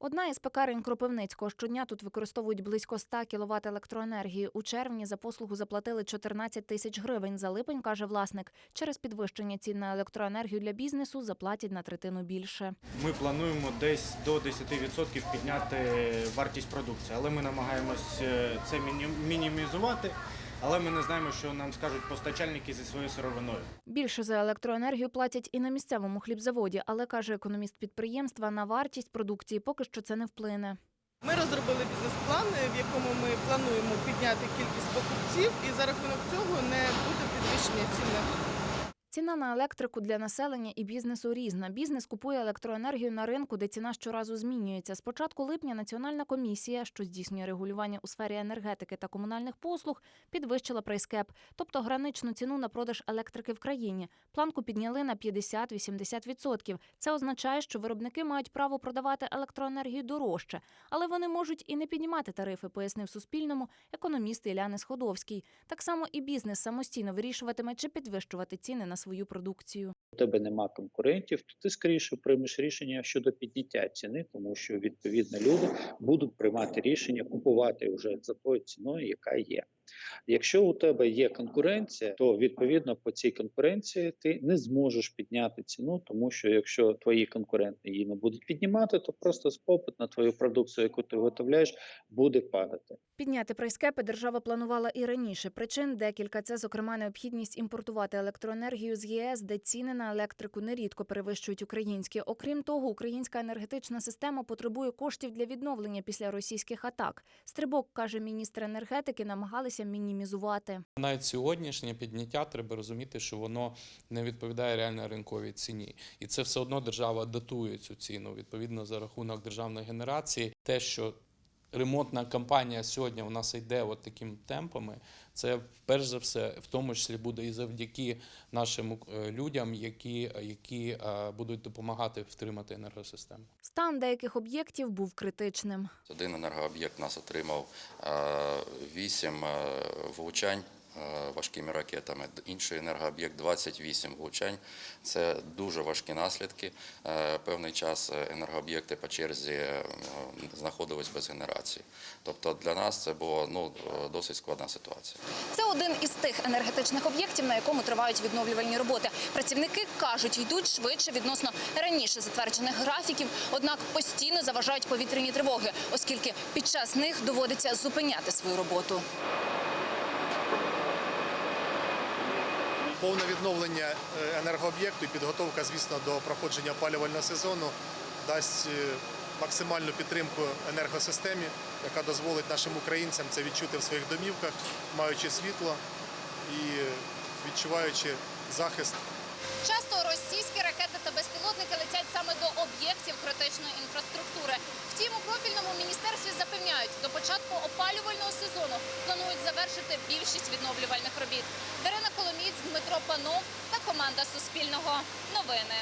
Одна із пекарень Кропивницького щодня тут використовують близько 100 кВт електроенергії. У червні за послугу заплатили 14 тисяч гривень. За липень, каже власник, через підвищення цін на електроенергію для бізнесу заплатять на третину більше. Ми плануємо десь до 10% підняти вартість продукції, але ми намагаємось е, це міні- мінімізувати. Але ми не знаємо, що нам скажуть постачальники зі своєю сировиною. Більше за електроенергію платять і на місцевому хлібзаводі, але каже економіст підприємства, на вартість продукції поки що це не вплине. Ми розробили бізнес-план, в якому ми плануємо підняти кількість покупців, і за рахунок цього не буде підвищення цін на газ. Ціна на електрику для населення і бізнесу різна. Бізнес купує електроенергію на ринку, де ціна щоразу змінюється. З початку липня Національна комісія, що здійснює регулювання у сфері енергетики та комунальних послуг, підвищила прайскеп, тобто граничну ціну на продаж електрики в країні. Планку підняли на 50-80%. Це означає, що виробники мають право продавати електроенергію дорожче, але вони можуть і не піднімати тарифи, пояснив Суспільному економіст Іляни Сходовський. Так само і бізнес самостійно вирішуватиме, чи підвищувати ціни на свою продукцію. у тебе нема конкурентів, то ти скоріше приймеш рішення щодо підняття ціни, тому що відповідно люди будуть приймати рішення купувати вже за тою ціною, яка є. Якщо у тебе є конкуренція, то відповідно по цій конкуренції ти не зможеш підняти ціну, тому що якщо твої конкуренти її не будуть піднімати, то просто попит на твою продукцію, яку ти виготовляєш, буде падати. Підняти прайскепи держава планувала і раніше. Причин декілька це, зокрема, необхідність імпортувати електроенергію з ЄС, де ціни на електрику нерідко перевищують українські. Окрім того, українська енергетична система потребує коштів для відновлення після російських атак. Стрибок каже міністр енергетики, намагалися мінімізувати. Навіть сьогоднішнє підняття треба розуміти, що воно не відповідає реально ринковій ціні, і це все одно держава датує цю ціну відповідно за рахунок державної генерації. Те, що ремонтна кампанія сьогодні у нас йде от такими темпами, це перш за все в тому числі буде і завдяки нашим е, людям, які, які е, будуть допомагати втримати енергосистему. Стан деяких об'єктів був критичним. Один енергооб'єкт нас отримав е, вісім влучань важкими ракетами, інший енергооб'єкт 28 влучань. Це дуже важкі наслідки. Е, Певний час е, енергооб'єкти по черзі е, знаходились без генерації. Тобто для нас це була ну, е, досить складна ситуація. Це один із тих енергетичних об'єктів, на якому тривають відновлювальні роботи. Працівники кажуть, йдуть швидше відносно раніше затверджених графіків, однак постійно заважають повітряні тривоги, оскільки під час них доводиться зупиняти свою роботу. Повне відновлення е, енергооб'єкту і підготовка, звісно, до проходження опалювального сезону дасть е, максимальну підтримку енергосистемі, яка дозволить нашим українцям це відчути в своїх домівках, маючи світло і відчуваючи захист Часто російські ракети та безпілотники летять саме до об'єктів критичної інфраструктури. Втім, у профільному міністерстві запевняють, до початку опалювального сезону планують завершити більшість відновлювальних робіт. Дарина Коломієць, Дмитро Панов та команда Суспільного. Новини.